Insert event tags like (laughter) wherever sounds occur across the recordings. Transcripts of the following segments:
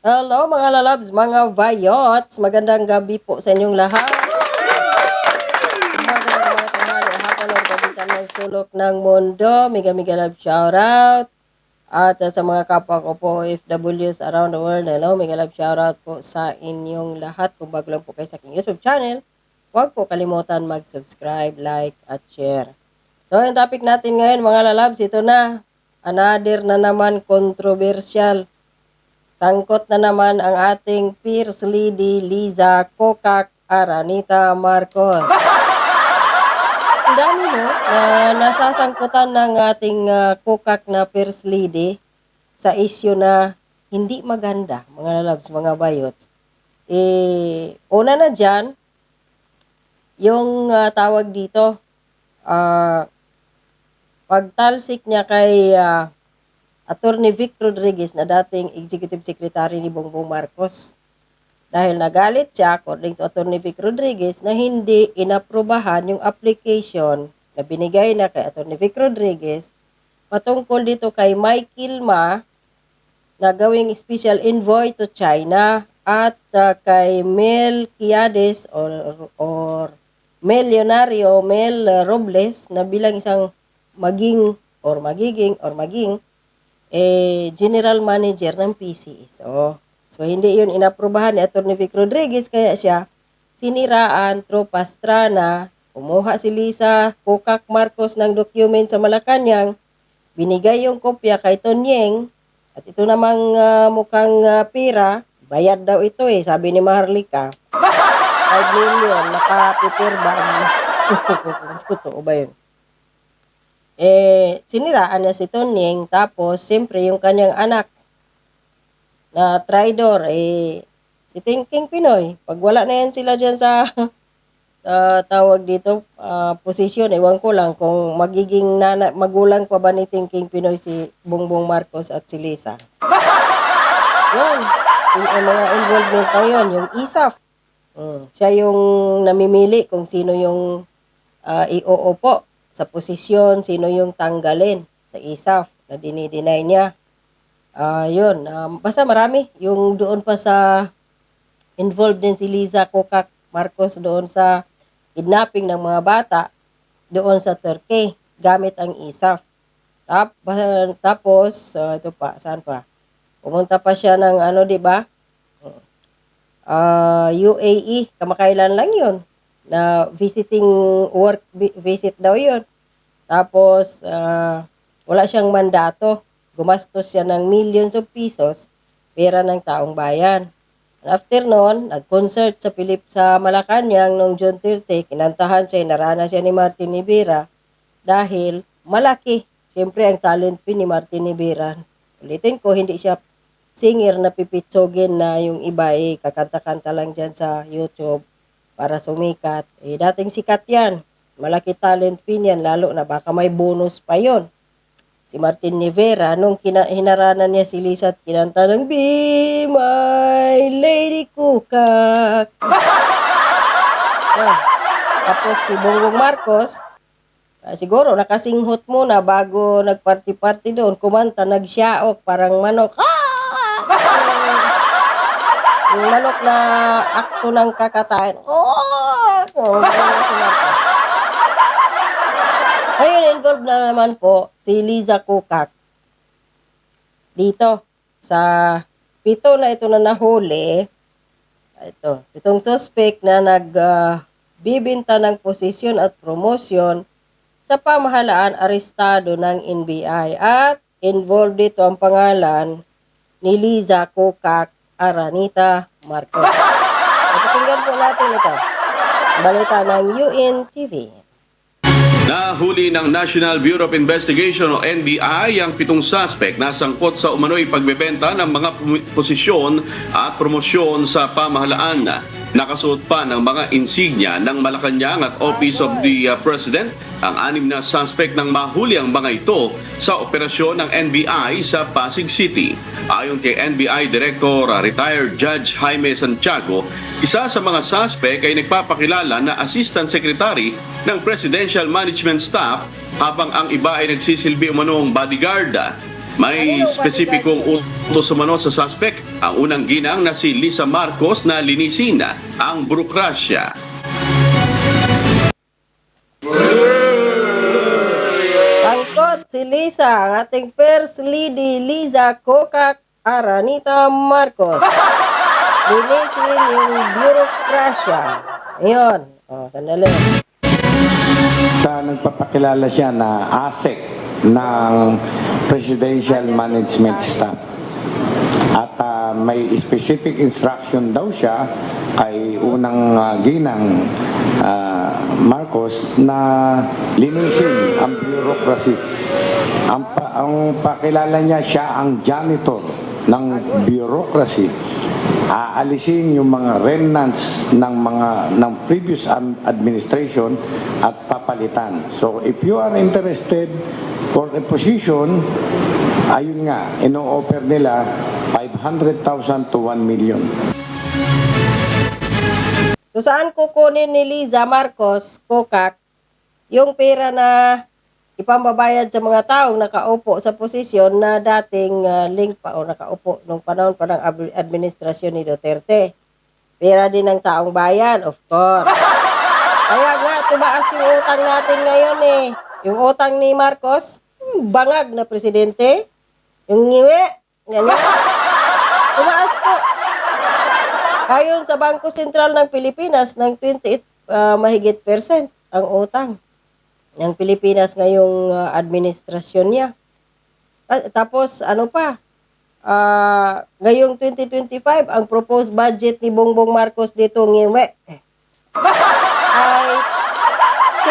Hello mga lalabs, mga vayots. Magandang gabi po sa inyong lahat. Magandang mga tanghali, hapon ng gabi sa sulok ng mundo. Mega mega love shoutout. At uh, sa mga kapwa ko po OFWs around the world, hello, mega love shoutout po sa inyong lahat. Kung bago lang po kayo sa aking YouTube channel, huwag po kalimutan mag-subscribe, like, at share. So, yung topic natin ngayon mga lalabs, ito na. Another na naman controversial Sangkot na naman ang ating Fierce Lady Liza Kokak Aranita Marcos. Ang dami no, na nasasangkutan ng ating uh, Kokak na Fierce Lady sa isyu na hindi maganda, mga lalabs, mga bayots. Eh, una na dyan, yung ah, tawag dito, ah, pagtalsik niya kay ah, Attorney Vic Rodriguez na dating Executive Secretary ni Bongbong Marcos. Dahil nagalit siya, according to Attorney Vic Rodriguez, na hindi inaprubahan yung application na binigay na kay Attorney Vic Rodriguez patungkol dito kay Michael Ma na gawing special envoy to China at uh, kay Mel Quiades or, or Mel Leonario Mel Robles na bilang isang maging or magiging or maging eh, general manager ng PCSO. So, hindi yun inaprubahan ni Atty. Vic Rodriguez, kaya siya siniraan through Pastrana, kumuha si Lisa Kukak Marcos ng document sa Malacanang, binigay yung kopya kay Tonyeng, at ito namang ah, mukhang ah, pira, bayad daw ito eh, sabi ni Maharlika. (laughs) 5 million, naka-prepare ba? (laughs) Totoo ba yun? Eh, siniraan niya si Tonyeng, tapos, siyempre, yung kanyang anak, na traidor, eh, si Thinking Pinoy, pag wala na yan sila dyan sa, (laughs) ah, tawag dito, ah, posisyon, ewan ko lang kung magiging nana, magulang pa ba ni Thinking Pinoy si Bongbong Marcos at si Lisa. (laughs) Yun, yung, yung mga involvement na yun, yung ISAF, mm, siya yung namimili kung sino yung ah, ioopo sa posisyon, sino yung tanggalin sa ISAF na dinideny niya. Ah, yun. Um, basta marami. Yung doon pa sa involved din si Liza Kokak Marcos doon sa kidnapping ng mga bata doon sa Turkey gamit ang ISAF. Tap, tapos, ah, ito pa, saan pa? Pumunta pa siya ng ano, di ba? Ah, UAE, kamakailan lang yun na visiting work vi- visit daw yun. Tapos, ah, wala siyang mandato. Gumastos siya ng millions of pesos, pera ng taong bayan. After noon, nag-concert sa Philip sa Malacanang noong June 30, kinantahan siya, narana siya ni Martin Rivera dahil malaki. Siyempre, ang talent ni Martin Rivera. Ulitin ko, hindi siya singer na pipitsogin na yung iba eh, kakanta-kanta lang dyan sa YouTube para sumikat. Eh, dating sikat yan. Malaki talent fee niyan, lalo na baka may bonus pa yon. Si Martin Rivera, nung kina- hinaranan niya si Lisa at kinanta ng Be my lady kukak. Oh. Tapos si Bongbong Marcos, ah, siguro nakasinghot muna bago nagparty-party doon, kumanta, nagsyaok, parang manok. Ah! Manok na akto ng kakatayin. Oh! Oh, si involved na naman po si Liza Kukak. Dito, sa pito na ito na nahuli, ito, itong suspect na nagbibinta ng posisyon at promosyon sa pamahalaan arestado ng NBI at involved dito ang pangalan ni Liza Kukak Aranita Marcos. Pakinggan po natin ito. Balita ng UNTV. Nahuli ng National Bureau of Investigation o NBI ang pitong suspect na sangkot sa umano'y pagbebenta ng mga posisyon at promosyon sa pamahalaan. Nakasuot pa ng mga insignia ng Malacanang at Office of the uh, President ang anim na suspect ng mahuli ang mga ito sa operasyon ng NBI sa Pasig City. Ayon kay NBI Director uh, Retired Judge Jaime Santiago, isa sa mga suspect ay nagpapakilala na Assistant Secretary ng Presidential Management Staff habang ang iba ay nagsisilbi umanong bodyguard. May spesipikong utos umano sa suspect, ang unang ginang na si Lisa Marcos na linisin ang burokrasya. Sangkot si Lisa, ang ating first lady Liza Coca Aranita Marcos. (laughs) Linisin yung bureaucracia. Ayun. O, sandali. sa nagpapakilala siya na ASEC ng Presidential Management Staff. At ah, may specific instruction daw siya kay unang ah, ginang ah, Marcos na linisin ang bureaucracy. Ang, pa, ang pakilala niya siya ang janitor ng bureaucracy aalisin yung mga remnants ng mga ng previous administration at papalitan. So if you are interested for a position, ayun nga, ino-offer nila 500,000 to 1 million. So, saan kukunin ni Liza Marcos, Kokak, yung pera na ipambabayad sa mga taong nakaupo sa posisyon na dating ah, link pa o nakaupo nung panahon pa ng administrasyon ni Duterte. Pera din ng taong bayan, of course. Kaya nga, tumaas yung utang natin ngayon eh. Yung utang ni Marcos, hmm, bangag na presidente. Yung ngiwi, ganyan. Tumaas po. Ayon sa Bangko Sentral ng Pilipinas, ng 28 ah, mahigit percent ang utang ng Pilipinas ngayong ah, administrasyon niya. Ah, tapos ano pa? Ah, ngayong 2025 ang proposed budget ni Bongbong Marcos dito ngiwe ay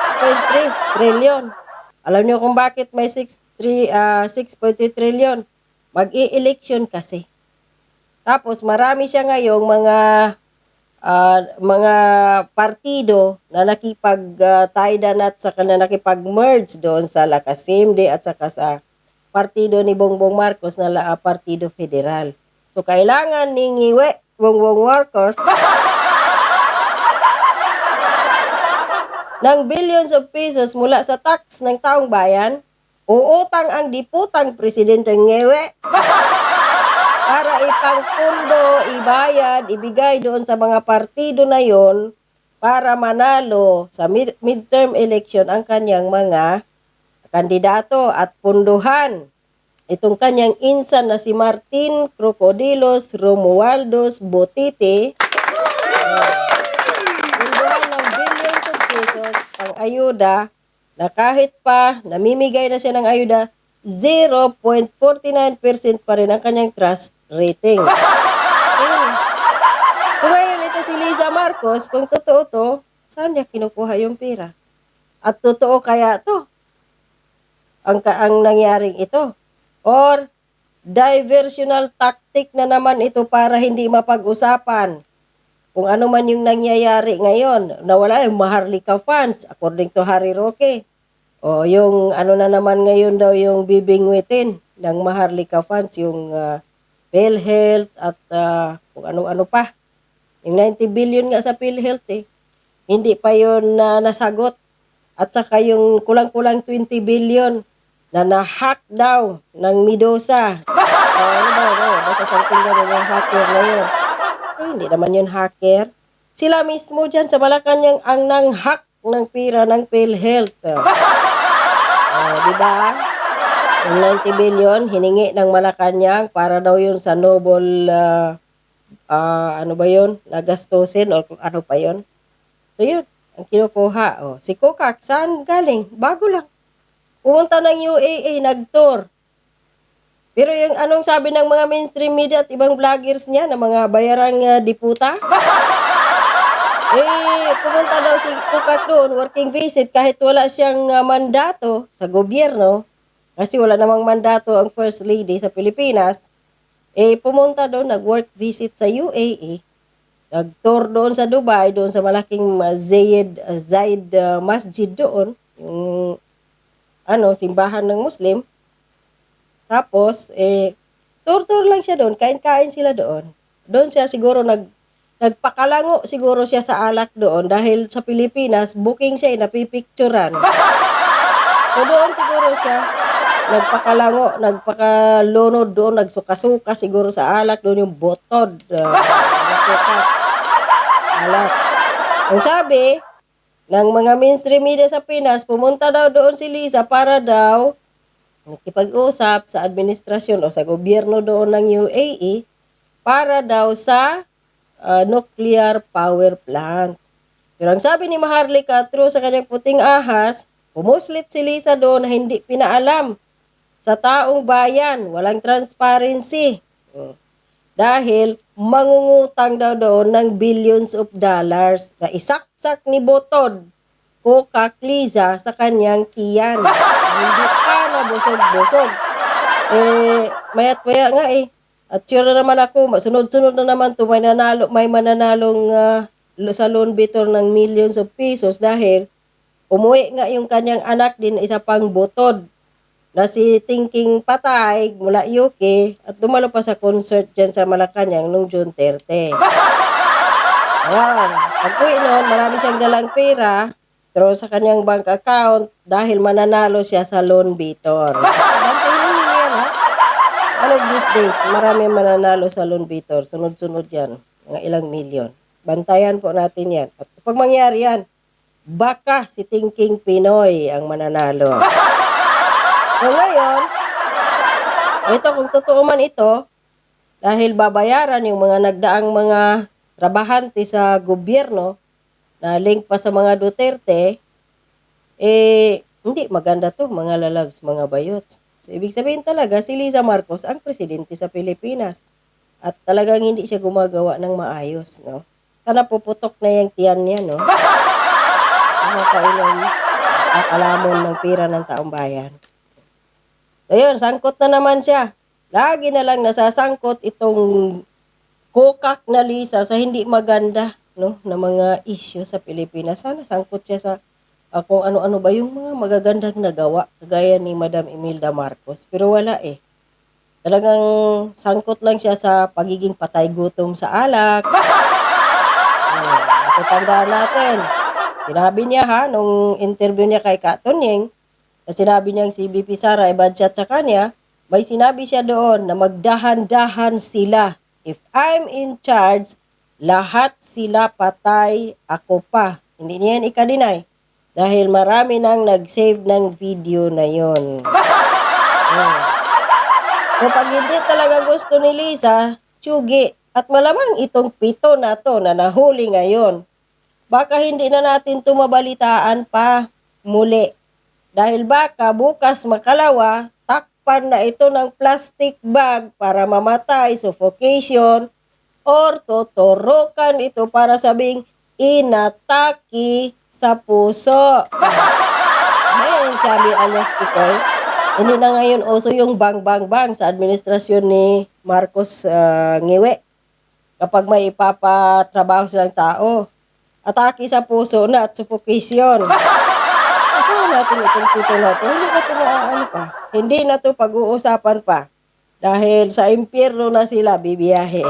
6.3 trillion. Alam niyo kung bakit may 6.3 ah, 6.3 trillion? Mag-i-election kasi. Tapos marami siya ngayong mga ah, mga partido na nakipag uh, at saka na nakipag-merge doon sa Lakasimde at saka sa partido ni Bongbong Marcos na ah, Partido Federal. So kailangan ni Ngiwe Bongbong Marcos ng billions of pesos mula sa tax ng taong bayan, uutang ang diputang presidente Ngewe (laughs) para ipangpundo, ibayad, ibigay doon sa mga partido na yon para manalo sa mid- midterm election ang kanyang mga kandidato at punduhan. Itong kanyang insan na si Martin Crocodilos Romualdos Botite, punduhan ng billions of pang ayuda na kahit pa namimigay na siya ng ayuda, 0.49% pa rin ang kanyang trust rating. Ayun. So ngayon, ito si Liza Marcos, kung totoo to, saan niya kinukuha yung pera? At totoo kaya to? Ang, ang nangyaring ito? Or diversional tactic na naman ito para hindi mapag-usapan kung ano man yung nangyayari ngayon, nawala yung Maharlika funds, according to Harry Roque. O yung ano na naman ngayon daw yung bibingwitin ng Maharlika funds, yung uh, PhilHealth at ah, kung ano-ano pa. Yung 90 billion nga sa PhilHealth eh. Hindi pa yun na nasagot. At saka yung kulang-kulang 20 billion na na-hack daw ng Midosa. (laughs) O, ano ba? Ano? Basta something ganun yung hacker na yun. Eh, hindi naman yun hacker. Sila mismo dyan sa Malacanang ang nang-hack ng pira ng PhilHealth. Oh, di ba? Yung 90 billion, hiningi ng Malacanang para daw yun sa noble, ah, ah, ano ba yun, nagastusin o ano pa yun. So yun, ang kinukuha. Oh. Si Kokak, saan galing? Bago lang. Pumunta ng UAA, nag-tour. Pero yung anong sabi ng mga mainstream media at ibang vloggers niya na mga bayarang ah, diputa? (laughs) eh, pumunta daw si Kukak doon, working visit, kahit wala siyang ah, mandato sa gobyerno, kasi wala namang mandato ang First Lady sa Pilipinas, eh, pumunta doon, nag-work visit sa UAE, nag-tour doon sa Dubai, doon sa malaking ah, Zayed, ah, Zayed ah, Masjid doon, yung ano, simbahan ng Muslim. Tapos, eh, tour-tour lang siya doon, kain-kain sila doon. Doon siya siguro nag nagpakalango siguro siya sa alak doon dahil sa Pilipinas, booking siya, eh, napipicturan. (laughs) So doon siguro siya nagpakalango, nagpakalunod doon, nagsuka-suka siguro sa alak doon yung botod. Uh. (laughs) Alak. Ang sabi ng mga mainstream media sa Pinas, pumunta daw doon si Lisa para daw nakipag-usap sa administrasyon o sa gobyerno doon ng UAE para daw sa uh, nuclear power plant. Pero ang sabi ni Maharlika through sa kanyang puting ahas, pumuslit si Lisa doon na hindi pinaalam sa taong bayan, walang transparency. Mm. Dahil mangungutang daw doon ng billions of dollars na isaksak ni Botod o kakliza sa kanyang tiyan. (laughs) Hindi pa nabusog-busog. Eh, mayat maya nga eh. At sure na naman ako, sunod-sunod na naman to may nanalo, may mananalong ah, sa loan bitor ng millions of pesos dahil umuwi nga yung kanyang anak din isa pang botod na si Thinking Patay mula UK at dumalo pa sa concert dyan sa Malacanang nung June 30. (laughs) Ayan. Pag uwi noon, marami siyang dalang pera through sa kanyang bank account dahil mananalo siya sa loan bitor. Bantayin mo yan ha. Ano these days, marami mananalo sa loan bitor. Sunod-sunod yan. Mga ilang milyon. Bantayan po natin yan. At pag mangyari yan, baka si Thinking Pinoy ang mananalo. So ngayon, ito kung totoo man ito, dahil babayaran yung mga nagdaang mga trabahante sa gobyerno na link pa sa mga Duterte, eh, hindi maganda to, mga lalabs, mga bayots. So, ibig sabihin talaga, si Liza Marcos ang presidente sa Pilipinas. At talagang hindi siya gumagawa ng maayos, no? Sana puputok na yung tiyan niya, no? (laughs) Nakakainom, kakalamon ng pira ng taong bayan. Ayun, sangkot na naman siya. Lagi na lang nasasangkot itong kukak na Lisa sa hindi maganda no na mga issue sa Pilipinas. Sana sangkot siya sa ah, kung ano-ano ba yung mga magagandang nagawa kagaya ni Madam Imelda Marcos. Pero wala eh. Talagang sangkot lang siya sa pagiging patay gutom sa alak. (laughs) Hmm, natatandaan natin. Sinabi niya ha, nung interview niya kay Katunyeng, na sinabi niyang si BP Sara ibadchat sa kanya, may sinabi siya doon na magdahan-dahan sila. If I'm in charge, lahat sila patay, ako pa. Hindi niya yan ikadinay. Dahil marami nang nag-save ng video na yon. Hmm. So pag hindi talaga gusto ni Lisa, tsugi. At malamang itong pito na to na nahuli ngayon. Baka hindi na natin tumabalitaan pa muli. Dahil baka bukas makalawa, takpan na ito ng plastic bag para mamatay, suffocation, or totorokan ito para sabing inataki sa puso. Ngayon, sabi alias Picoy, hindi na ngayon uso yung bang bang bang sa administrasyon ni Marcos uh, Ngiwe. Kapag may ipapatrabaho silang tao, atake sa puso na at suffocation. Asahan natin itong pito na to. Hindi na to maaano pa. Hindi na to pag-uusapan pa. Dahil sa impyerno na sila bibiyahe.